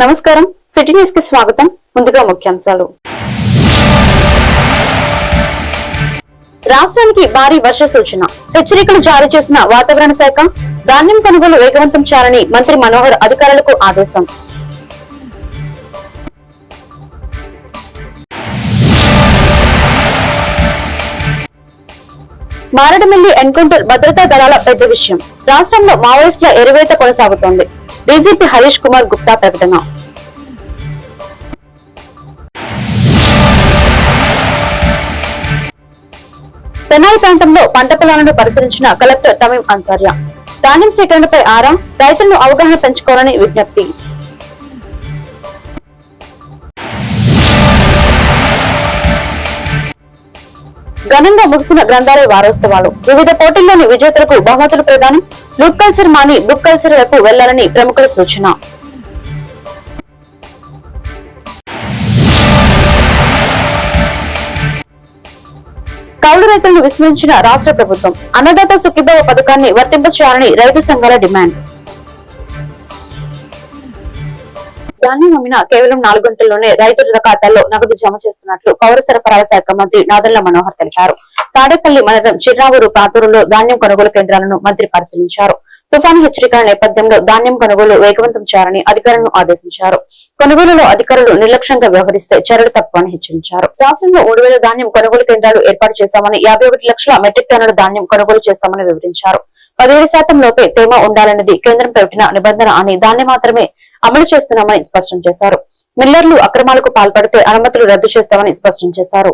నమస్కారం. సిటీ న్యూస్కి స్వాగతం. ముందుగా ముఖ్యాంశాలు. రాష్ట్రానికి భారీ వర్ష సూచన. హెచ్చరికలు జారీ చేసిన వాతావరణ శాఖ ధాన్యం కొనుగోలు వేగవంతం చేయాలని మంత్రి మనోహర్ అధికారులకు ఆదేశం. మారడమిల్లి ఎన్కౌంటర్ భద్రతా దళాల పెద్ద విషయం. రాష్ట్రంలో మావోయిస్టుల ఎరువేత కొనసాగుతోంది. డీజీపీ హరీష్ కుమార్ గుప్తా ప్రకటన. తెనాలి ప్రాంతంలో పంట పొలాలను పరిశీలించిన కలెక్టర్ తమీం అన్సార్య. ధాన్యం సేకరణపై ఆరా రైతులను అవగాహన పెంచుకోవాలని విజ్ఞప్తి. ఘనంగా ముగిసిన గ్రంథాలయ వారోత్సవాలు. వివిధ పోటీల్లోని విజేతలకు బహుమతులు ప్రదానం లుక్ కల్చర్ మాని బుక్ కల్చర్ వైపు వెళ్ళాలని ప్రముఖుల సూచన. కౌలు రైతులను విస్మరించిన రాష్ట్ర ప్రభుత్వం అన్నదాత సుఖీభావ పథకాన్ని వర్తింపచేయాలని రైతు సంఘాల డిమాండ్. ధాన్యం అమ్మిన కేవలం నాలుగు గంటల్లోనే రైతుల ఖాతాల్లో నగదు జమ చేస్తున్నట్లు పౌర సరఫరాల శాఖ మంత్రి నాదల్ల మనోహర్ తెలిపారు. తాడేపల్లి మండలం చిర్రావూరు ప్రాంతూరులో ధాన్యం కొనుగోలు కేంద్రాలను మంత్రి పరిశీలించారు. తుఫాను హెచ్చరికల నేపథ్యంలో ధాన్యం కొనుగోలు వేగవంతం చేయాలని అధికారులను ఆదేశించారు. కొనుగోలులో అధికారులు నిర్లక్ష్యంగా వ్యవహరిస్తే చర్యలు తప్పని హెచ్చరించారు. రాష్ట్రంలో మూడు ధాన్యం కొనుగోలు కేంద్రాలు ఏర్పాటు చేశామని యాభై ఒకటి లక్షల మెట్రిక్ టన్నుల ధాన్యం కొనుగోలు చేస్తామని వివరించారు. పదిహేడు శాతం లోపే తేమ ఉండాలన్నది కేంద్రం పెట్టిన నిబంధన అని దాన్ని మాత్రమే అమలు చేస్తున్నామని స్పష్టం చేశారు. మిల్లర్లు అక్రమాలకు పాల్పడితే అనుమతులు రద్దు చేస్తామని స్పష్టం చేశారు.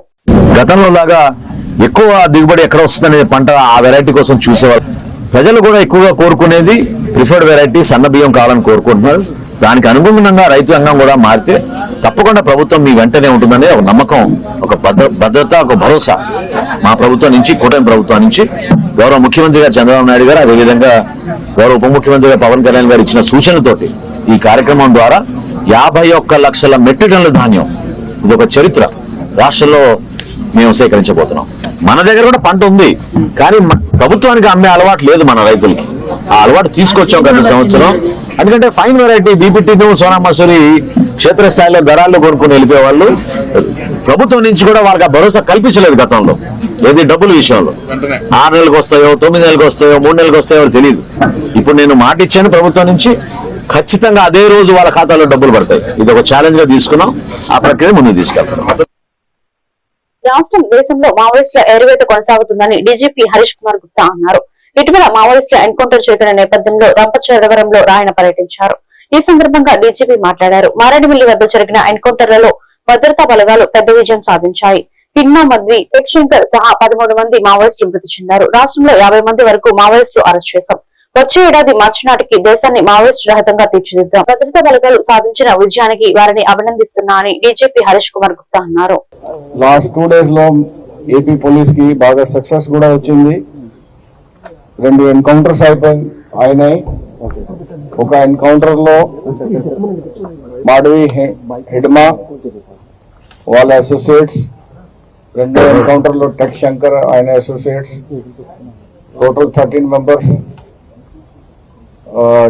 గతంలో లాగా ఎక్కువ దిగుబడి ఎక్కడ వస్తుందనే పంట ఆ వెరైటీ కోసం చూసేవారు ప్రజలు కూడా ఎక్కువగా కోరుకునేది ప్రిఫర్డ్ వెరైటీ సన్న బియ్యం కావాలని కోరుకుంటున్నారు. దానికి అనుగుణంగా రైతు కూడా మారితే తప్పకుండా ప్రభుత్వం మీ వెంటనే ఉంటుందనే ఒక నమ్మకం ఒక భద్ర భద్రత ఒక భరోసా మా ప్రభుత్వం నుంచి కూటమి ప్రభుత్వం నుంచి. గౌరవ ముఖ్యమంత్రి గారు చంద్రబాబు నాయుడు గారు అదేవిధంగా గౌరవ ఉప ముఖ్యమంత్రి గారు పవన్ కళ్యాణ్ గారు ఇచ్చిన సూచనతోటి ఈ కార్యక్రమం ద్వారా యాభై ఒక్క లక్షల మెట్రిక్ టన్నుల ధాన్యం ఇది ఒక చరిత్ర రాష్ట్రంలో మేము సేకరించబోతున్నాం. మన దగ్గర కూడా పంట ఉంది కానీ ప్రభుత్వానికి అమ్మే అలవాటు లేదు మన రైతులకి. ఆ అలవాటు తీసుకొచ్చాం గత సంవత్సరం. ఎందుకంటే fine variety BPT Sona Masuri క్షేత్రస్థాయిలో దళాల్లో కొనుక్కొని వెళ్ళిపోయేవాళ్ళు. ప్రభుత్వం నుంచి కూడా వాళ్ళకి ఆ భరోసా కల్పించలేదు గతంలో. ఏది డబ్బుల విషయంలో. ఆరు నెలలకు వస్తాయో తొమ్మిది నెలలకు వస్తాయో మూడు నెలలకు వస్తాయో తెలియదు ఇప్పుడు నేను మాట ఇచ్చాను ప్రభుత్వం నుంచి ఖచ్చితంగా అదే రోజు వాళ్ళ ఖాతాలో డబ్బులు పడతాయి. ఇది ఒక ఛాలెంజ్గా తీసుకున్నాం. ఆ ప్రక్రియ ముందుకు తీసుకెళ్తున్నాం. రాష్ట్రం దేశంలో మావోయిస్టుల ఎరువేట కొనసాగుతుందని డీజీపీ హరీష్ కుమార్ గుప్తా అన్నారు. ఇటీవల మావోయిస్టులు ఎన్కౌంటర్ జరిగిన నేపథ్యంలో రంపచోడవరంలో ఆయన పర్యటించారు. ఈ సందర్భంగా డీజీపీ మాట్లాడారు. మారేడుమిల్లి వద్ద జరిగిన ఎన్కౌంటర్లలో భద్రతా బలగాలు పెద్ద విజయం సాధించాయి. కిన్నా మద్వి శంకర్ సహా పదమూడు మంది మావోయిస్టులు మృతి చెందారు. రాష్ట్రంలో యాభై మంది వరకు మావోయిస్టులు అరెస్ట్ చేశాం. వచ్చే ఏడాది మార్చి నాటికి దేశాన్ని మావోయిస్టు రహితంగా తీర్చిదిద్దాం. భద్రతా బలగాలు సాధించిన విజయానికి వారిని అభినందిస్తున్నా అని డీజీపీ హరీష్ కుమార్ గుప్తా అన్నారు. లాస్ట్ టూ డేస్లో ఏపీ పోలీస్కి బాగా సక్సెస్ కూడా వచ్చింది. రెండు ఎన్కౌంటర్స్ అయిపోయి అయినాయి. ఒక ఎన్కౌంటర్లో మాడవి హెడ్మా వాళ్ళ అసోసియేట్స్ రెండో ఎన్కౌంటర్లో టెక్ శంకర్ ఆయన associates total thirteen members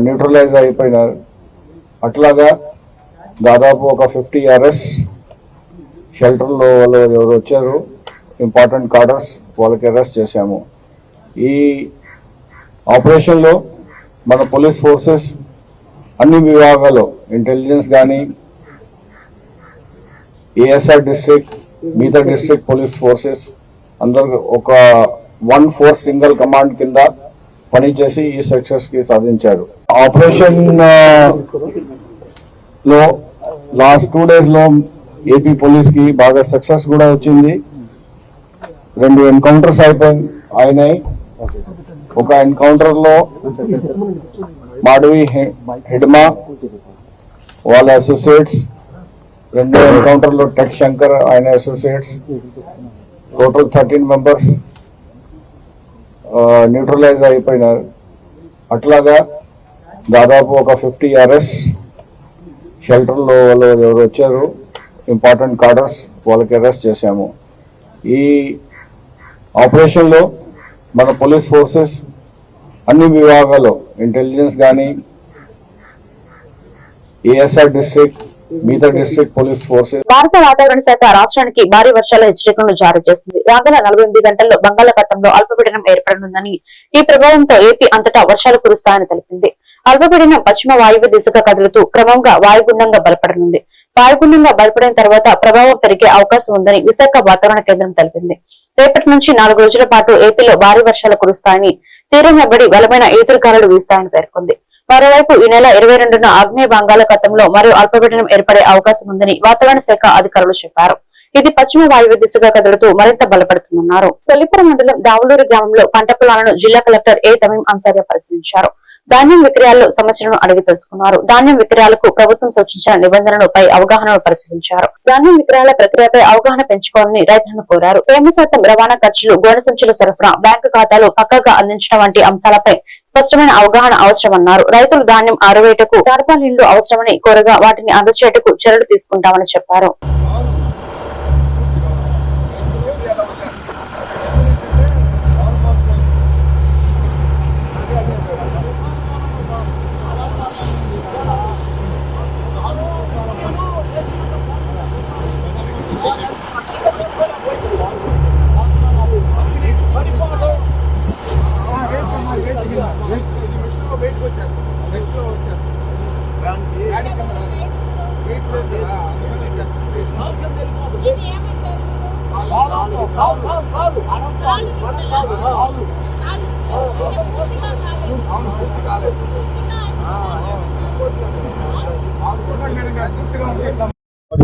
neutralise అయిపోయినారు. అట్లాగా దాదాపు ఒక ఫిఫ్టీ అరెస్ట్ షెల్టర్లో వాళ్ళు ఎవరు వచ్చారు? ఇంపార్టెంట్ కార్డర్స్ వాళ్ళకి అరెస్ట్ చేశాము. ఈ ఆపరేషన్లో మన పోలీస్ ఫోర్సెస్ అన్ని విభాగాల్లో ఇంటెలిజెన్స్ కానీ ఏఎస్ఆర్ డిస్ట్రిక్ట్ మిగతా డిస్ట్రిక్ట్ పోలీస్ ఫోర్సెస్ అందరు ఒక వన్ ఫోర్ సింగిల్ కమాండ్ కింద పనిచేసి ఈ సక్సెస్కి సాధించారు. ఆపరేషన్లో లాస్ట్ టూ డేస్లో ఏపీ పోలీస్కి బాగా సక్సెస్ కూడా వచ్చింది. రెండు ఎన్కౌంటర్స్ అయిపోయి అయినాయి. ఒక ఎన్కౌంటర్లో మాడవి హె- హెడ్మా వాళ్ళ అసోసియేట్స్ రెండో ఎన్కౌంటర్లో టెక్ శంకర్ ఆయన associates total thirteen members neutralise అయిపోయినారు. అట్లాగా దాదాపు ఒక ఫిఫ్టీ అరెస్ట్ షెల్టర్లో వాళ్ళు ఎవరు వచ్చారు ఇంపార్టెంట్ కార్డర్స్ వాళ్ళకి అరెస్ట్ చేశాము. ఈ ఆపరేషన్లో మన పోలీస్ ఫోర్సెస్ అన్ని విభాగాల్లో ఇంటెలిజెన్స్ కానీ ఏఎస్ఆర్ డిస్ట్రిక్ట్ భారత వాతావరణ శాఖ రాష్ట్రానికి భారీ వర్షాల హెచ్చరికలను జారీ చేసింది. రాగల నలభై ఎనిమిది గంటల్లో బంగాళాఖాతంలో అల్పపీడనం ఏర్పడనుందని ఈ ప్రభావంతో ఏపీ అంతటా వర్షాలు కురుస్తాయని తెలిపింది. అల్పపీడనం పశ్చిమ వాయువ్య దిశగా కదులుతూ క్రమంగా వాయుగుండంగా బలపడనుంది. వాయుగుండంగా బలపడిన తర్వాత ప్రభావం పెరిగే అవకాశం ఉందని విశాఖ వాతావరణ కేంద్రం తెలిపింది. రేపటి నుంచి నాలుగు రోజుల పాటు ఏపీలో భారీ వర్షాలు కురుస్తాయని తీరం వెంబడి బలమైన ఈదురుగాలులు వీస్తాయని పేర్కొంది. మరోవైపు ఈ నెల ఇరవై రెండున ఆగ్నేయ బంగాళాఖాతంలో మరో అల్పపీడనం ఏర్పడే అవకాశం ఉందని వాతావరణ శాఖ అధికారులు చెప్పారు. ఇది పశ్చిమ వాయువ్య దిశగా కదులుతూ మరింత బలపడుతుందన్నారు. తొలిపురం మండలం దావులూరు గ్రామంలో పంట పొలాలను జిల్లా కలెక్టర్ ఏ తమీం అన్సారియా పరిశీలించారు. ధాన్యం విక్రయాల్లో సమస్యలను అడిగి తెలుసుకున్నారు. ధాన్యం విక్రయాలకు ప్రభుత్వం సూచించిన నిబంధనలపై అవగాహనను పరిశీలించారు. ధాన్యం విక్రయాల ప్రక్రియపై అవగాహన పెంచుకోవాలని రైతులను కోరారు. తేమ శాతం రవాణా ఖర్చులు గోనె సంచుల సరఫరా బ్యాంకు ఖాతాలు పక్కగా అందించడం వంటి అంశాలపై స్పష్టమైన అవగాహన అవసరమన్నారు. రైతులు ధాన్యం ఆరవేటకు టార్పాలిన్లు అవసరమని కోరగా వాటిని అందచేటకు చర్యలు తీసుకుంటామని చెప్పారు.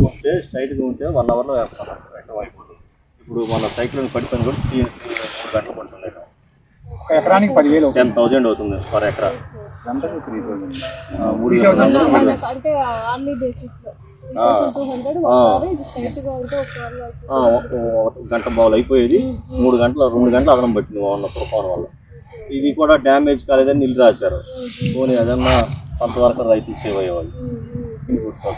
ఉంటే స్ట్రైట్గా ఉంటే వన్ అవర్లో వేస్తాం ఇప్పుడు మన సైక్లోన్ పడిపోయిన కూడా త్రీ త్రీ మూడు గంటలు పడుతుంది ఎకరానికి పదివేలు టెన్ థౌజండ్ అవుతుంది. పర్ ఎకరా. గంటకు త్రీ థౌసండ్ అంటే బేసిస్ గంట బావులు అయిపోయేది. మూడు గంటల రెండు గంటలు అదనం పట్టింది మొన్న తుఫాన్ వల్ల. ఇది కూడా డ్యామేజ్ కాలేదని నిల్లు రాశారు. పోనీ అదన్నా కొంతవరకు రైతులు సేవ్ అయ్యేవాళ్ళు.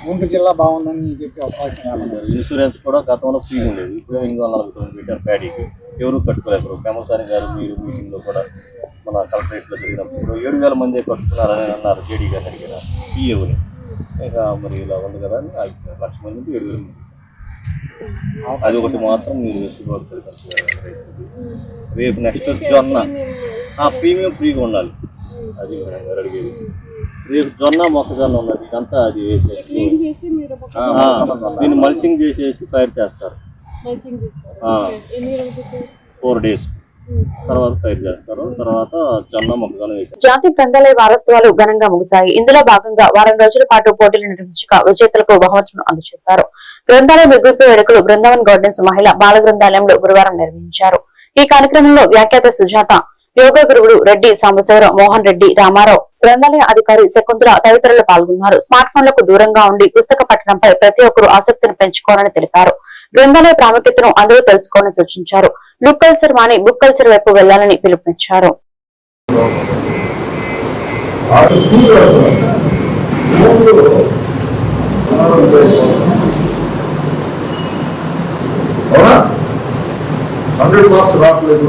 గుంటూరు జిల్లా బాగుందని చెప్పి అవకాశం ఇన్సూరెన్స్ కూడా గతంలో ఫ్రీ ఉండేది. ఇప్పుడు ఎనిమిది వందల నలభై తొమ్మిది పెట్టారు ప్యాడీకి ఎవరు కట్టుకోలేరు పెమసాని గారు మీరు మీటింగ్లో కూడా మన కలెక్టరేట్లో జరిగినప్పుడు ఏడు వేల మంది కట్టుకున్నారని అన్నారు జేడీ గారు అడిగిన ఈఏని ఇక మరి ఇలా ఉంది కదా అని. లక్ష మంది నుంచి ఏడు వేల మంది. అది ఒకటి మాత్రం మీరు వేసుకోవాలి రేపు నెక్స్ట్ జొన్న. ఆ ప్రీమియం ఫ్రీగా ఉండాలి. అది మేడం గారు అడిగేది. రేపు జొన్న మొక్కజొన్న ఉన్నది. ఇదంతా అది వేసేసి దీన్ని మల్చింగ్ చేసేసి ఫైర్ చేస్తారు. ఫోర్ డేస్ తర్వాత ఫైర్ చేస్తారు. తర్వాత జొన్న మొక్కజొన్న వేసారు జాతీయ గ్రంథాలయ వారోత్సవాలు ఘనంగా ముగిశాయి. ఇందులో భాగంగా వారం రోజుల పాటు పోటీలు నిర్వహించగా విజేతలకు బహుమతులను అందజేశారు. గ్రంథాలయ ముగింపు వేడుకలు బృందావన్ గార్డెన్స్ మహిళా బాల గ్రంథాలయంలో గురువారం నిర్వహించారు. ఈ కార్యక్రమంలో వ్యాఖ్యాత సుజాత యోగా గురువుడు రెడ్డి సాంబశివరావు మోహన్ రెడ్డి రామారావు గ్రంథాలయ అధికారి శకుంతల తదితరులు పాల్గొన్నారు. స్మార్ట్ ఫోన్లకు దూరంగా ఉండి పుస్తక పఠనంపై ప్రతి ఒక్కరూ ఆసక్తిని పెంచుకోవాలని తెలిపారు. గ్రంథాలయ ప్రాముఖ్యతను అందరూ తెలుసుకోవాలని సూచించారు. లుక్ కల్చర్ మాని బుక్ కల్చర్ వైపు వెళ్ళాలని పిలుపునిచ్చారు. అవునా? హండ్రెడ్ మార్క్స్ రావట్లేదు.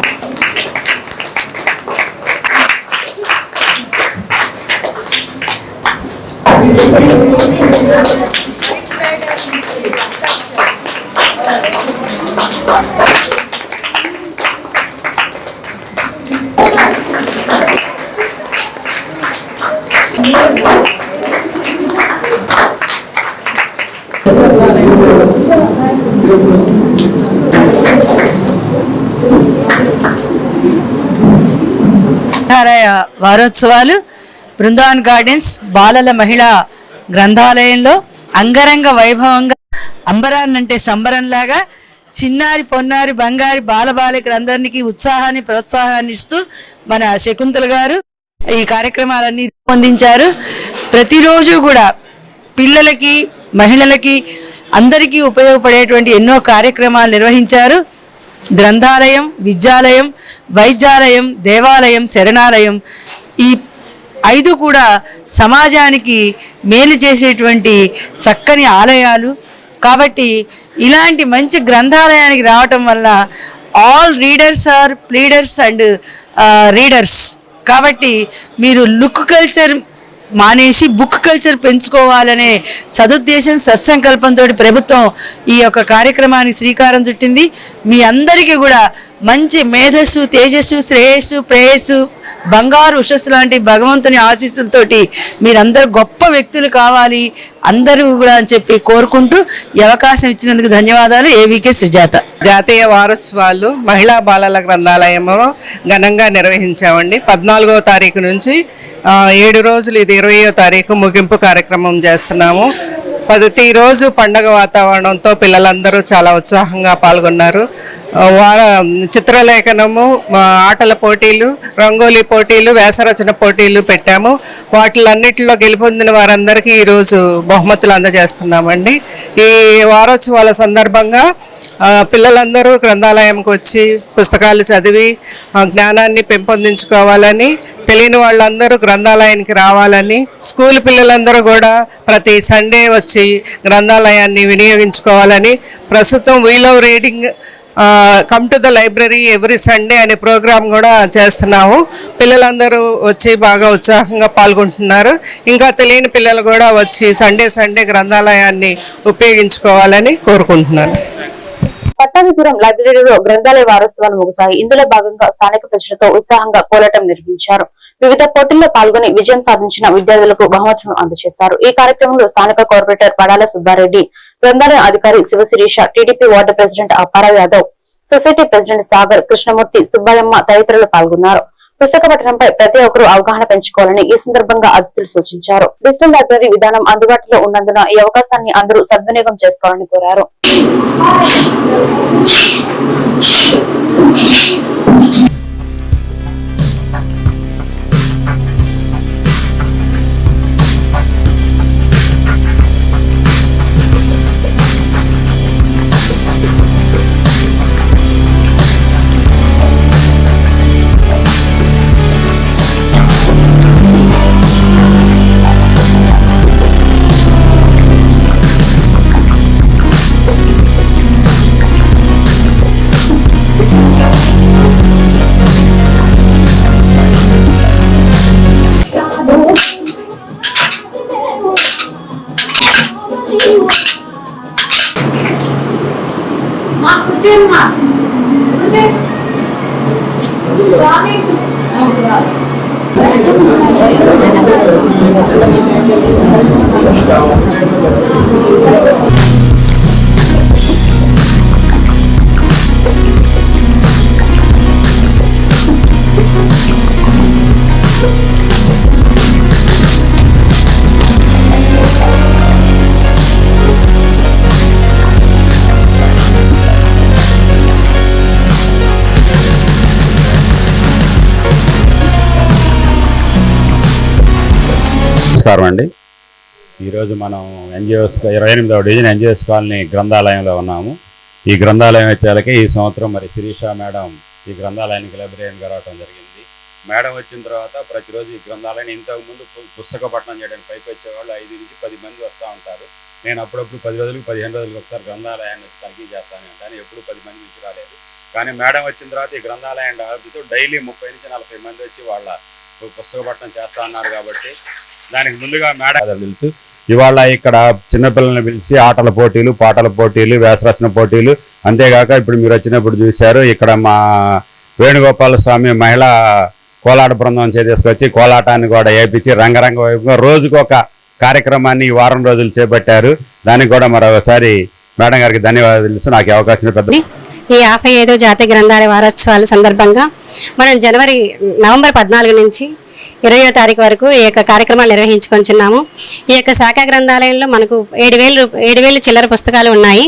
సత్యనారాయణ వారోత్సవాలు బృందావన్ గార్డెన్స్ బాలల మహిళా గ్రంథాలయంలో అంగరంగ వైభవంగా అంబరాన్నంటే సంబరంలాగా చిన్నారి పొన్నారి బంగారి బాలబాలికలందరికీ ఉత్సాహాన్ని ప్రోత్సాహాన్ని ఇస్తూ మన శకుంతల గారు ఈ కార్యక్రమాలన్నీ రూపొందించారు. ప్రతిరోజు కూడా పిల్లలకి మహిళలకి అందరికీ ఉపయోగపడేటువంటి ఎన్నో కార్యక్రమాలు నిర్వహించారు. గ్రంథాలయం విద్యాలయం వైద్యాలయం దేవాలయం శరణాలయం ఈ ఐదు కూడా సమాజానికి మేలు చేసేటువంటి చక్కని ఆలయాలు. కాబట్టి ఇలాంటి మంచి గ్రంథాలయానికి రావటం వల్ల all readers are pleaders and readers కాబట్టి మీరు లుక్ కల్చర్ మానేసి బుక్ కల్చర్ పెంచుకోవాలనే సదుద్దేశం సత్సంకల్పంతో ప్రభుత్వం ఈ యొక్క కార్యక్రమానికి శ్రీకారం చుట్టింది. మీ అందరికీ కూడా మంచి మేధస్సు తేజస్సు శ్రేయస్సు ప్రేయస్సు బంగారు ఉషస్సు లాంటి భగవంతుని ఆశీస్సులతోటి మీరందరూ గొప్ప వ్యక్తులు కావాలి అందరూ కూడా అని చెప్పి కోరుకుంటూ ఈ అవకాశం ఇచ్చినందుకు ధన్యవాదాలు. ఏవికే సుజాత. జాతీయ వారోత్సవాలు మహిళా బాలల గ్రంథాలయంలో ఘనంగా నిర్వహించామండి. పద్నాలుగో తారీఖు నుంచి ఏడు రోజులు ఇది ఇరవయో తారీఖు ముగింపు కార్యక్రమం చేస్తున్నాము. ప్రతిరోజు పండగ వాతావరణంతో పిల్లలందరూ చాలా ఉత్సాహంగా పాల్గొన్నారు. ఆ, చిత్రలేఖనము ఆటల పోటీలు రంగోలీ పోటీలు వ్యాసరచన పోటీలు పెట్టాము. వాటిలన్నిటిలో గెలుపొందిన వారందరికీ ఈరోజు బహుమతులు అందజేస్తున్నామండి. ఈ వారోత్సవాల సందర్భంగా పిల్లలందరూ గ్రంథాలయంకి వచ్చి పుస్తకాలు చదివి ఆ, జ్ఞానాన్ని పెంపొందించుకోవాలని తెలియని వాళ్ళందరూ గ్రంథాలయానికి రావాలని స్కూల్ పిల్లలందరూ కూడా ప్రతి సండే వచ్చి గ్రంథాలయాన్ని వినియోగించుకోవాలని ప్రస్తుతం వీలో reading come to the library every Sunday అనే ప్రోగ్రాం కూడా చేస్తున్నాము. పిల్లలందరూ వచ్చి బాగా ఉత్సాహంగా పాల్గొంటున్నారు. ఇంకా తెలియని పిల్లలు కూడా వచ్చి సండే సండే గ్రంథాలయాన్ని ఉపయోగించుకోవాలని కోరుకుంటున్నాను. పట్టాభిపురం లైబ్రరీలో గ్రంథాలయ వారోత్సవాలు ముగిశాయి. ఇందులో భాగంగా స్థానిక ప్రజలతో ఉత్సాహంగా పోరాటం నిర్వహించారు. వివిధ పోటీల్లో పాల్గొని విజయం సాధించిన విద్యార్థులకు బహుమతులను అందజేశారు. ఈ కార్యక్రమంలో స్థానిక కార్పొరేటర్ పడాల సుబ్బారెడ్డి గ్రంథాలయ అధికారి Siva Sirisha TDP ward president Apparao Yadav society president Sagar Krishnamurthy Subbayyamma తదితరులు పాల్గొన్నారు. పుస్తక పఠనంపై ప్రతి ఒక్కరూ అవగాహన పెంచుకోవాలని ఈ సందర్భంగా అతిథులు సూచించారు. డిజిటల్ లైబ్రరీ విధానం అందుబాటులో ఉన్నందున ఈ అవకాశాన్ని అందరూ సద్వినియోగం చేసుకోవాలని కోరారు. నమస్కారం అండి. ఈరోజు మనం ఎన్జిఓస్ ఇరవై ఎనిమిదవ డివిజన్ ఎన్జిఓస్ కాలనీ గ్రంథాలయంలో ఉన్నాము. ఈ గ్రంథాలయం వచ్చేలకి ఈ సంవత్సరం మరి శిరీష మేడం ఈ గ్రంథాలయానికి లైబ్రరీగా రావడం జరిగింది. మేడం వచ్చిన తర్వాత ప్రతిరోజు ఈ గ్రంథాలయాన్ని ఇంతకు ముందు పుస్తక పట్టణం చేయడానికి పైకి వచ్చేవాళ్ళు ఐదు నుంచి పది మంది వస్తూ ఉంటారు. నేను అప్పుడప్పుడు పది రోజులకు పదిహేను రోజులకు ఒకసారి గ్రంథాలయాన్ని తనిఖీ చేస్తాను కానీ ఎప్పుడు పది మంది నుంచి రాలేదు. కానీ మేడం వచ్చిన తర్వాత ఈ గ్రంథాలయం అభివృద్ధితో డైలీ ముప్పై నుంచి నలభై మంది వచ్చి వాళ్ళ పుస్తక పట్టణం చేస్తా అన్నారు కాబట్టి దానికి ముందుగా మేడం తెలుసు. ఇవాళ ఇక్కడ చిన్నపిల్లల్ని పిలిచి ఆటల పోటీలు పాటల పోటీలు వేసరసన పోటీలు. అంతేగాక ఇప్పుడు మీరు వచ్చినప్పుడు చూశారు ఇక్కడ మా వేణుగోపాల స్వామి మహిళా కోలాట బృందం చేసుకొచ్చి కోలాటాన్ని కూడా వేపించి రంగరంగ వైపుగా రోజుకు ఒక కార్యక్రమాన్ని ఈ వారం రోజులు చేపట్టారు. దానికి కూడా మరొకసారి మేడం గారికి ధన్యవాదాలు నాకు అవకాశం పెద్ద ఈ యాభై ఐదో జాతీయ గ్రంథాలయ వారోత్సవాల సందర్భంగా మనం జనవరి నవంబర్ పద్నాలుగు నుంచి ఇరవయో తారీఖు వరకు ఈ యొక్క కార్యక్రమాలు నిర్వహించుకొంచున్నాము ఈ యొక్క శాఖా గ్రంథాలయంలో మనకు ఏడు వేలు ఏడు వేలు చిల్లర పుస్తకాలు ఉన్నాయి.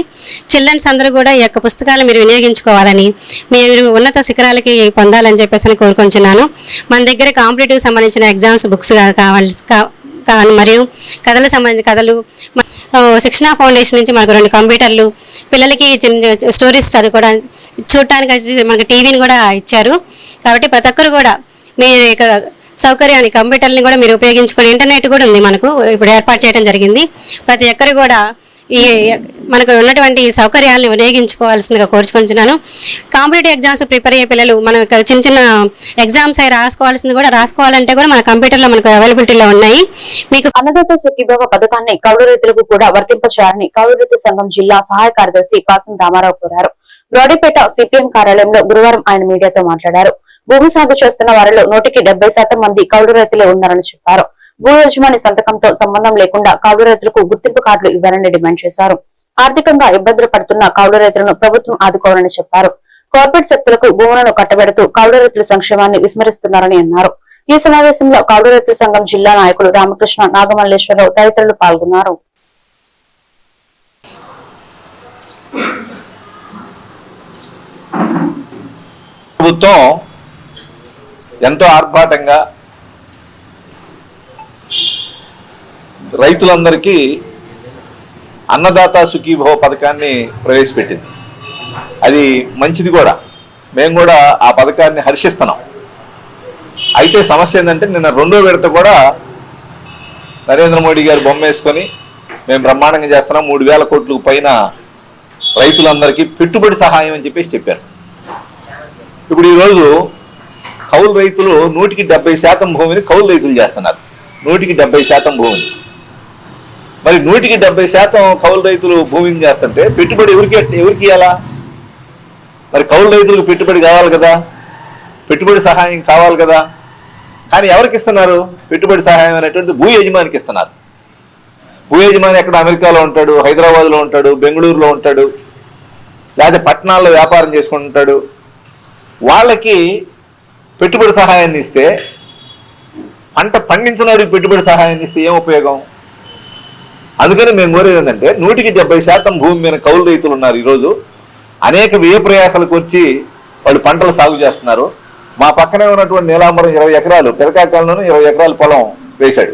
చిల్డ్రన్స్ అందరూ కూడా ఈ యొక్క పుస్తకాలు మీరు వినియోగించుకోవాలని మీరు ఉన్నత శిఖరాలకి పొందాలని చెప్పేసి అని కోరుకుంటున్నాను మన దగ్గర కాంపిటేటివ్ సంబంధించిన ఎగ్జామ్స్ బుక్స్ కావాలి కా- మరియు కథలకు సంబంధించిన కథలు శిక్షణ ఫౌండేషన్ నుంచి మనకు రెండు కంప్యూటర్లు పిల్లలకి చిన్న స్టోరీస్ చదువుకోవడానికి చూడటానికి వచ్చి మనకు టీవీని కూడా ఇచ్చారు. కాబట్టి ప్రతి ఒక్కరు కూడా మీ యొక్క సౌకర్యాన్ని కంప్యూటర్ని కూడా మీరు ఉపయోగించుకొని ఇంటర్నెట్ కూడా ఉంది మనకు ఇప్పుడు ఏర్పాటు చేయడం జరిగింది. ప్రతి ఒక్కరు కూడా ఈ మనకు ఉన్నటువంటి సౌకర్యాలను వినియోగించుకోవాల్సిందిగా కోరుచుకుంటున్నాను. కాంపిటేటివ్ ఎగ్జామ్స్ ప్రిపేర్ అయ్యే పిల్లలు మన చిన్న చిన్న ఎగ్జామ్స్ అవి రాసుకోవాల్సింది కూడా రాసుకోవాలంటే కూడా మన కంప్యూటర్లో మనకు అవైలబిలిటీలో ఉన్నాయి. మీకు అన్నదాత సుఖీభవ పథకాన్ని కౌలు రైతులకు కూడా వర్తింపచేయాలని కౌలు రైతు సంఘం జిల్లా సహాయ కార్యదర్శి కాసం రామారావు కోరారు. బ్రోడిపేట సిపిఎం కార్యాలయంలో గురువారం ఆయన మీడియాతో మాట్లాడారు. భూమి సాగు చేస్తున్న వారిలో నూటికి డెబ్బై శాతం మంది కౌలు రైతులే ఉన్నారని చెప్పారు. భూ యజమాని సంతకంతో సంబంధం లేకుండా కౌలు రైతులకు గుర్తింపు కార్డులు ఇవ్వాలని డిమాండ్ చేశారు. ఆర్థికంగా ఇబ్బందులు పడుతున్న కౌలు రైతులను ప్రభుత్వం ఆదుకోవాలని చెప్పారు. కార్పొరేట్ శక్తులకు భూములను కట్టబెడుతూ కౌలు రైతుల సంక్షేమాన్ని విస్మరిస్తున్నారని అన్నారు. ఈ సమావేశంలో కౌలు రైతుల సంఘం జిల్లా నాయకులు రామకృష్ణ నాగమల్లేశ్వరరావు తదితరులు పాల్గొన్నారు. ప్రభుత్వం ఎంతో ఆర్భాటంగా రైతులందరికీ అన్నదాత సుఖీభవ పథకాన్ని ప్రవేశపెట్టింది. అది మంచిది కూడా. మేము కూడా ఆ పథకాన్ని హర్షిస్తున్నాం. అయితే సమస్య ఏంటంటే నిన్న రెండో విడత కూడా నరేంద్ర మోడీ గారు బొమ్మ వేసుకొని మేము బ్రహ్మాండంగా చేస్తున్నాం. మూడు వేల కోట్లకు పైన రైతులందరికీ పెట్టుబడి సహాయం అని చెప్పేసి చెప్పారు. ఇప్పుడు ఈరోజు కౌలు రైతులు నూటికి డెబ్బై శాతం భూమిని కౌలు రైతులు చేస్తున్నారు. నూటికి డెబ్బై శాతం భూమిని మరి నూటికి డెబ్బై శాతం కౌలు రైతులు భూమిని చేస్తుంటే పెట్టుబడి ఎవరికి ఎవరికి ఇవ్వాలా మరి కౌలు రైతులకు పెట్టుబడి కావాలి కదా. పెట్టుబడి సహాయం కావాలి కదా. కానీ ఎవరికి ఇస్తున్నారు? పెట్టుబడి సహాయం అనేటువంటి భూ యజమానికి ఇస్తున్నారు. భూ యజమాని ఎక్కడ అమెరికాలో ఉంటాడు హైదరాబాద్లో ఉంటాడు బెంగళూరులో ఉంటాడు లేదా పట్టణాల్లో వ్యాపారం చేసుకుంటుంటాడు వాళ్ళకి పెట్టుబడి సహాయాన్ని ఇస్తే పంట పండించినవాడికి పెట్టుబడి సహాయాన్ని ఇస్తే ఏం ఉపయోగం? అందుకని మేము కోరేది ఏంటంటే నూటికి డెబ్బై శాతం భూమి మీద కౌలు రైతులు ఉన్నారు ఈరోజు. అనేక వ్యయ ప్రయాసాలకు వచ్చి వాళ్ళు పంటలు సాగు చేస్తున్నారు. మా పక్కనే ఉన్నటువంటి నీలాంబరం ఇరవై ఎకరాలు పెదకాకాలంలోనూ ఇరవై ఎకరాల పొలం వేశాడు.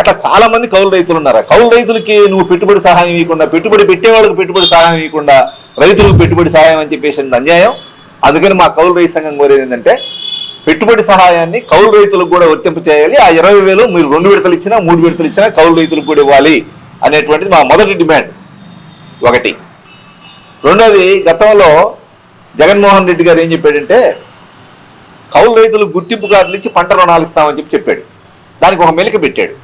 అట్లా చాలా మంది కౌలు రైతులు ఉన్నారు. కౌలు రైతులకి నువ్వు పెట్టుబడి సహాయం ఇవ్వకుండా పెట్టుబడి పెట్టేవాళ్ళకి పెట్టుబడి సహాయం ఇవ్వకుండా రైతులకు పెట్టుబడి సహాయం అని చెప్పేసి అన్యాయం. అందుకని మా కౌలు రైతు సంఘం కోరేది ఏంటంటే పెట్టుబడి సహాయాన్ని కౌలు రైతులకు కూడా వర్తింప చేయాలి. ఆ ఇరవై వేలు మీరు రెండు విడతలు ఇచ్చినా మూడు విడతలు ఇచ్చినా కౌలు రైతులకు కూడా ఇవ్వాలి అనేటువంటిది మా మొదటి డిమాండ్. ఒకటి. రెండోది గతంలో జగన్మోహన్ రెడ్డి గారు ఏం చెప్పాడంటే కౌలు రైతులు గుర్తింపు కార్డులు ఇచ్చి పంట రుణాలు ఇస్తామని చెప్పి చెప్పాడు. దానికి ఒక మెలిక పెట్టాడు.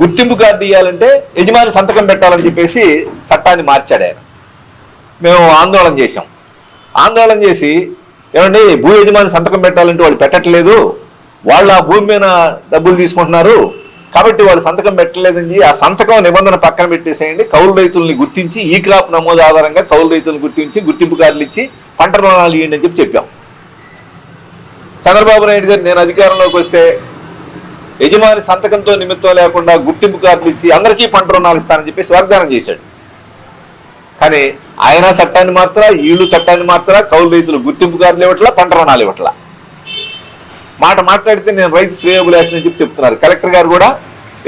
గుర్తింపు కార్డు ఇవ్వాలంటే యజమాని సంతకం పెట్టాలని చెప్పేసి చట్టాన్ని మార్చాడు ఆయన. మేము ఆందోళన చేశాం. ఆందోళన చేసి ఏమండి భూ యజమాని సంతకం పెట్టాలంటే వాళ్ళు పెట్టట్లేదు. వాళ్ళు ఆ భూమి మీద డబ్బులు తీసుకుంటున్నారు. కాబట్టి వాళ్ళు సంతకం పెట్టలేదని ఆ సంతకం నిబంధన పక్కన పెట్టేసేయండి. కౌలు రైతుల్ని గుర్తించి ఈ క్రాప్ నమోదు ఆధారంగా కౌలు రైతులను గుర్తించి గుర్తింపు కార్డులు ఇచ్చి పంట రుణాలు ఇవ్వండి అని చెప్పి చెప్పాం. చంద్రబాబు నాయుడు గారు నేను అధికారంలోకి వస్తే యజమాని సంతకంతో నిమిత్తం లేకుండా గుర్తింపు కార్డులు ఇచ్చి అందరికీ పంట రుణాలు ఇస్తానని చెప్పేసి వాగ్దానం చేశాడు. కానీ ఆయన చట్టాన్ని మార్చరా వీళ్ళు చట్టాన్ని మార్చరా కౌలు రైతులు గుర్తింపు కార్డులు ఇవ్వట్లా పంట రుణాలు ఇవ్వట్లా. మాట మాట్లాడితే నేను రైతు శ్రేయోభిలాష్ చెప్పి చెప్తున్నారు. కలెక్టర్ గారు కూడా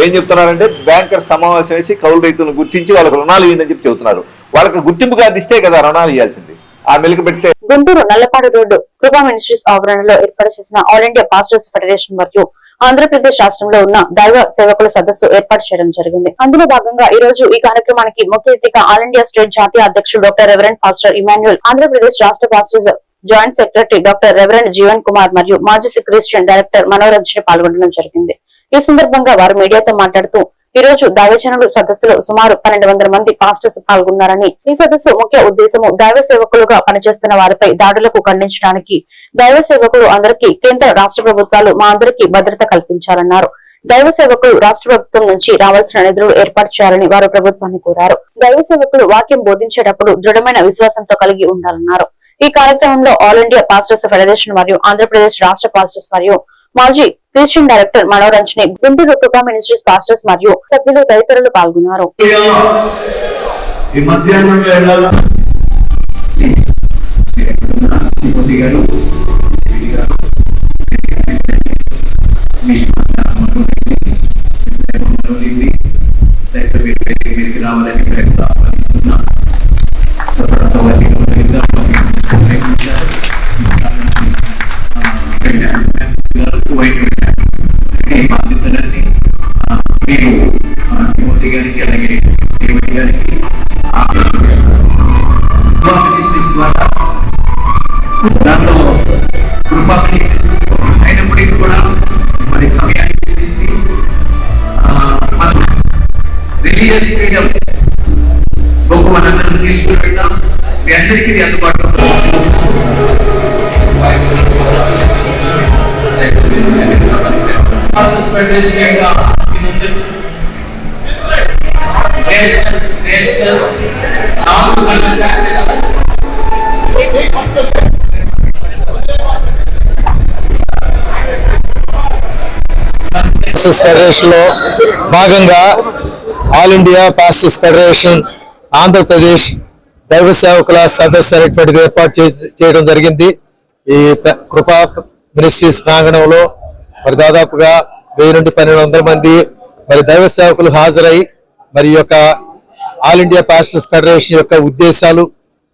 ఏం చెప్తున్నారంటే బ్యాంకర్ సమావేశం వేసి కౌలు రైతులను గుర్తించి వాళ్ళకి రుణాలు ఇవ్వండి చెప్పి చెబుతున్నారు. వాళ్ళకి గుర్తింపు కార్డు ఇస్తే కదా రుణాలు ఇవ్వాల్సింది. ఆ మెలికి పెడితే గుంటూరు నల్లపాడు రోడ్డు కృపా మినిస్ట్రీస్ ఆవరణలో ఏర్పాటు చేసిన ఆల్ ఇండియా పాస్టర్స్ ఫెడరేషన్ మరియు ఆంధ్రప్రదేశ్ రాష్ట్రంలో ఉన్న దైవ సేవకుల సదస్సు ఏర్పాటు చేయడం జరిగింది. అందులో భాగంగా ఈ రోజు ఈ కార్యక్రమానికి ముఖ్య అతిథిగా ఆల్ ఇండియా స్టేట్ జాతీయ అధ్యక్షుడు doctor reverend pastor Emmanuel Andhra Pradesh రాష్ట్ర pastors joint secretary doctor reverend Jeevan Kumar మరియు మాజీ క్రిస్టియన్ డైరెక్టర్ మనోరంజన్ పాల్గొనడం జరిగింది. ఈ సందర్భంగా వారు మీడియాతో మాట్లాడుతూ ఈ రోజు దైవజనులు సదస్సులో సుమారు పన్నెండు వందల మంది పాస్టర్స్ పాల్గొన్నారని ఈ సదస్సు ముఖ్య ఉద్దేశము దైవ సేవకులుగా పనిచేస్తున్న వారిపై దాడులకు ఖండించడానికి. దైవ సేవకులు అందరికీ కేంద్ర రాష్ట్ర ప్రభుత్వాలు మా అందరికీ భద్రత కల్పించాలన్నారు. దైవ సేవకులు రాష్ట్ర ప్రభుత్వం నుంచి రావాల్సిన నిధులు ఏర్పాటు చేయాలని వారు ప్రభుత్వాన్ని కోరారు. దైవ సేవకులు వాక్యం బోధించేటప్పుడు దృఢమైన విశ్వాసంతో కలిగి ఉండాలన్నారు. ఈ కార్యక్రమంలో ఆల్ ఇండియా పాస్టర్స్ ఫెడరేషన్ మరియు ఆంధ్రప్రదేశ్ రాష్ట్ర పాస్టర్స్ మరియు మాజీ క్రిస్టియన్ డైరెక్టర్ మనోరంజని గుంటూరు కృపా మినిస్ట్రీస్ పాస్టర్స్ మరియు సభ్యులు తదితరులు పాల్గొన్నారు. ఈ మధ్యాహ్నం వేళ బాధ్యతలన్నీ మీరు గారికి అలాగే తిమోతి గారికి ద్వారా దాంట్లో కృపా అయినప్పటికీ కూడా మరి సమయాన్ని వెచ్చించి మనం రిలీజియస్ ఫ్రీడమ్ గొప్ప మనందరం తీసుకుని వెళ్దాం మీ అందరికీ అందుబాటులో ఫెడరేషన్లో భాగంగా all India pastors federation Andhra Pradesh దైవ సేవకుల సదస్సు అనేటువంటిది ఏర్పాటు చేయడం జరిగింది. ఈ కృపా మినిస్ట్రీస్ ప్రాంగణంలో మరి దాదాపుగా వెయ్యి నుండి పన్నెండు వందల మంది మరి దైవ సేవకులు హాజరై మరి యొక్క ఆల్ ఇండియా పాస్టర్స్ ఫెడరేషన్ యొక్క ఉద్దేశాలు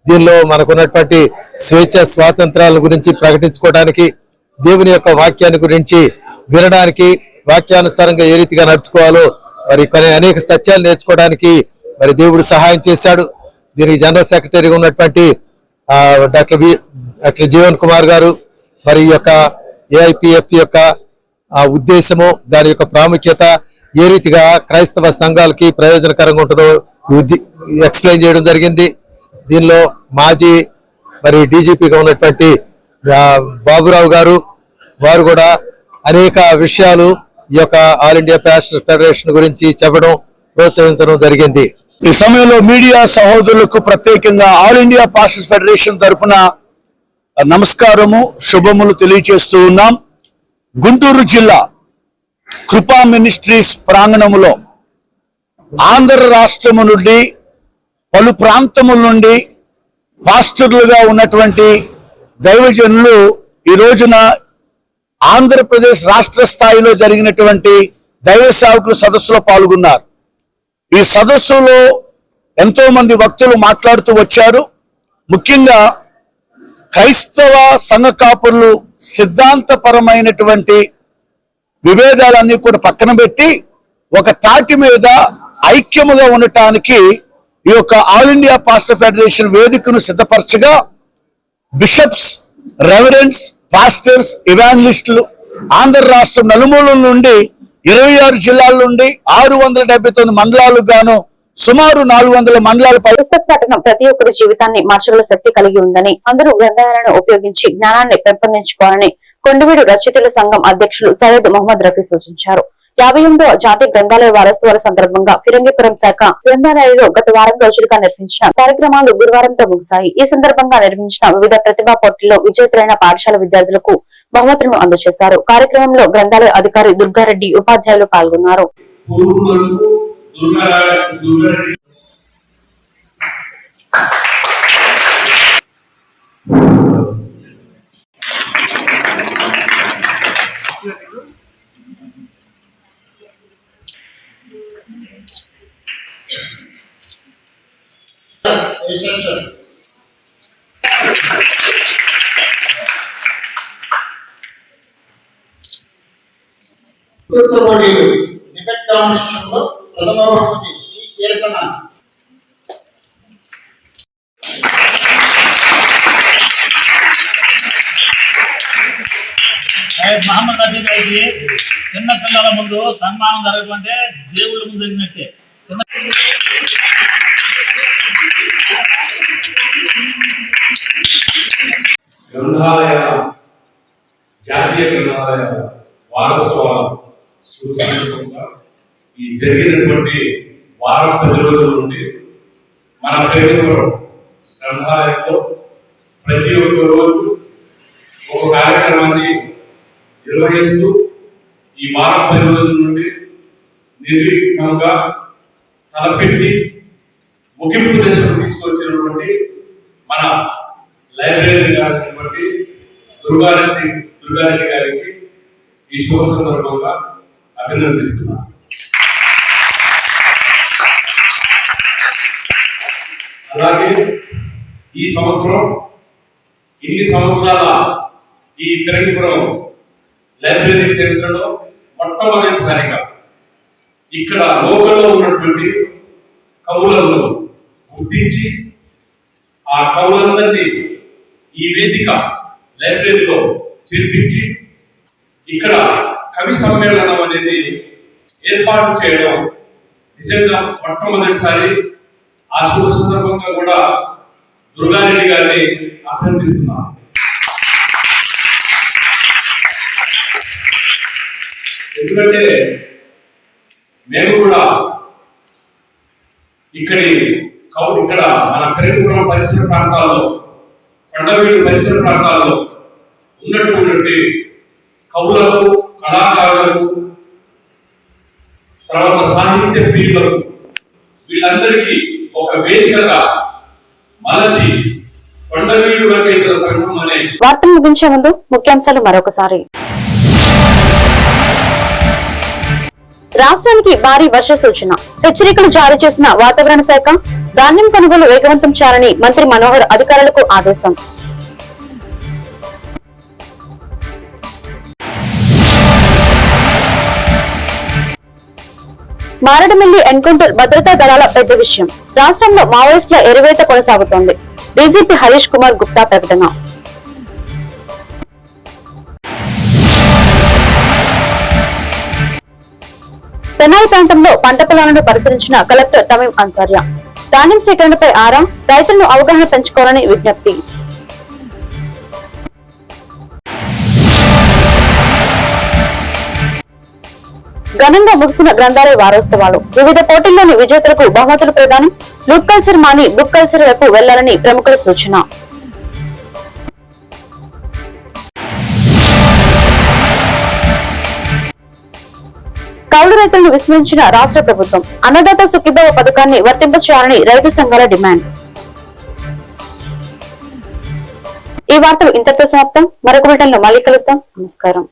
దీనిలో మనకున్నటువంటి స్వేచ్ఛ స్వాతంత్రాల గురించి ప్రకటించుకోవడానికి దేవుని యొక్క వాక్యాన్ని గురించి వినడానికి వాక్యానుసారంగా ఏ రీతిగా నడుచుకోవాలో మరి కొన్ని అనేక సత్యాలు నేర్చుకోవడానికి మరి దేవుడు సహాయం చేశాడు. దీనికి జనరల్ సెక్రటరీగా ఉన్నటువంటి doctor V doctor Jeevan Kumar garu మరి ఈ యొక్క ఏఐపిఎఫ్ యొక్క ఆ ఉద్దేశము దాని యొక్క ప్రాముఖ్యత ఏ రీతిగా క్రైస్తవ సంఘాలకి ప్రయోజనకరంగా ఉంటుందో ఎక్స్ప్లెయిన్ చేయడం జరిగింది. దీనిలో మాజీ మరి డీజీపీగా ఉన్నటువంటి బాబురావు గారు వారు కూడా అనేక విషయాలు ఈ యొక్క ఆల్ ఇండియా ప్యాస్టర్ ఫెడరేషన్ గురించి చెప్పడం ప్రోత్సహించడం జరిగింది. ఈ సమయంలో మీడియా సహోదరులకు ప్రత్యేకంగా ఆల్ ఇండియా పాస్టర్స్ ఫెడరేషన్ తరపున నమస్కారము శుభములు తెలియచేస్తూ ఉన్నాం. గుంటూరు జిల్లా కృపా మినిస్ట్రీస్ ప్రాంగణములో ఆంధ్ర రాష్ట్రము నుండి పలు ప్రాంతముల నుండి పాస్టర్లుగా ఉన్నటువంటి దైవజనులు ఈ రోజున ఆంధ్రప్రదేశ్ రాష్ట్ర స్థాయిలో జరిగినటువంటి దైవ సేవకుల సదస్సులో పాల్గొన్నారు. ఈ సదస్సులో ఎంతో మంది వక్తులు మాట్లాడుతూ వచ్చారు. ముఖ్యంగా క్రైస్తవ సంఘ కాపురులు సిద్ధాంతపరమైనటువంటి విభేదాలన్నీ కూడా పక్కన పెట్టి ఒక తాటి మీద ఐక్యముగా ఉండటానికి ఈ యొక్క ఆల్ ఇండియా పాస్టర్ ఫెడరేషన్ వేదికను సిద్ధపరచగా బిషప్స్ రెవరెన్స్ పాస్టర్స్ ఇవాంజలిస్టులు ఆంధ్ర రాష్ట్రం నలుమూలల నుండి ఇరవై ఆరు జిల్లాల నుండి ఆరు వందల డెబ్బై తొమ్మిది మండలాలకు గాను సుమారు నాలుగు వందల మండలాల పై పుస్తక పఠనం ప్రతి ఒక్కరి జీవితాన్ని మార్చగల శక్తి కలిగి ఉందని అందరూ గ్రంథాలను ఉపయోగించి జ్ఞానాన్ని పెంపొందించుకోవాలని కొండవీడు రచయితల సంఘం అధ్యక్షులు సయ్యద్ మొహమ్మద్ రఫీ సూచించారు. యాభై ఎనిమిదో జాతీయ గ్రంథాలయ వారోత్సవాల సందర్భంగా ఫిరంగిపురం శాఖ గ్రంథాలయంలో గత వారం రోజులుగా నిర్వహించిన కార్యక్రమాలు గురువారంతో ముగిశాయి. ఈ సందర్భంగా నిర్వహించిన వివిధ ప్రతిభా పోటీల్లో విజేతలైన పాఠశాల విద్యార్థులకు బహుమతులను అందజేశారు. కార్యక్రమంలో గ్రంథాలయ అధికారి దుర్గారెడ్డి ఉపాధ్యాయులు పాల్గొన్నారు. Good morning. Detect down the ప్రథమ బహుమతి జి కీర్తన మహమ్మద్ నబీ గారికి చిన్న పిల్లల ముందు సన్మానం జరగడం అంటే దేవుళ్ళ ముందు జరిగినట్టే. చిన్న గ్రంథాలయ జాతీయ గ్రంథాలయ వారోత్సవాలు సూచనగా ఈ జరిగినటువంటి వారం పది రోజుల నుండి మన పేరులో గ్రంథాలయంలో ప్రతి ఒక్క రోజు ఒక కార్యక్రమాన్ని నిర్వహిస్తూ ఈ వారం పది రోజుల నుండి నిర్విఘ్నంగా తలపెట్టి ముగింపు దశకు తీసుకొచ్చినటువంటి మన లైబ్రరీ గారి దుర్గారెడ్డి దుర్గారెడ్డి గారికి ఈ శుభ సందర్భంగా అభినందిస్తున్నాను. అలాగే ఈ సంవత్సరం ఇన్ని సంవత్సరాల ఈ పిరంగిపురం లైబ్రరీ చరిత్రలో మొట్టమొదటిసారిగా ఇక్కడ లోకల్లో ఉన్నటువంటి కవులను గుర్తించి ఆ కవులందరినీ ఈ వేదిక లైబ్రరీలో చేర్పించి ఇక్కడ కవి సమ్మేళనం అనేది ఏర్పాటు చేయడం నిజంగా మొట్టమొదటిసారి ఆ శుభ సందర్భంగా కూడా దుర్గారెడ్డి గారిని అభినందిస్తున్నాను. ఎందుకంటే మేము కూడా ఇక్కడి కౌ ఇక్కడ మన పెరుగుపురం పరిసర ప్రాంతాల్లో కొండవీడు పరిసర ప్రాంతాల్లో ఉన్నటువంటి కవులకు కళాకారులకు తర్వాత సాహిత్య ప్రియులకు వీళ్ళందరికీ ఒక వేదికగా మలచి కొండవీడు రచయితల సంఘం అనే వార్తలు ముగించే ముందు ముఖ్యాంశాలు మరొకసారి. రాష్ట్రానికి భారీ వర్ష సూచన హెచ్చరికలు జారీ చేసిన వాతావరణ శాఖ ధాన్యం కొనుగోలు వేగవంతం చేయాలని మంత్రి మనోహర్ అధికారులకు ఆదేశం. మారడమిల్లి ఎన్కౌంటర్ భద్రతా దళాల పెద్ద విషయం. రాష్ట్రంలో మావోయిస్టుల ఎరువేత కొనసాగుతోంది. డీజీపీ హరీష్ కుమార్ గుప్తా ప్రకటన. తెనాలి ప్రాంతంలో పంట పొలాలను పరిశీలించిన కలెక్టర్ తమీం అన్సార్య. ధాన్యం సేకరణపై ఆరా రైతులను అవగాహన పెంచుకోవాలని విజ్ఞప్తి. ఘనంగా ముగిసిన గ్రంథాలయ వారోత్సవాలు. వివిధ పోటీల్లోని విజేతలకు బహుమతులు ప్రదానం లుక్ కల్చర్ మాని బుక్ కల్చర్ వైపు వెళ్ళాలని ప్రముఖుల సూచన. కౌలు రైతులను విస్మరించిన రాష్ట్ర ప్రభుత్వం అన్నదాత సుఖీభావ పథకాన్ని వర్తింపచేయాలని రైతు సంఘాల డిమాండ్. ఈ వార్తలు ఇంతటితో సమాప్తం. మరొక బిడ్డల్లో మళ్ళీ కలుద్దాం. నమస్కారం.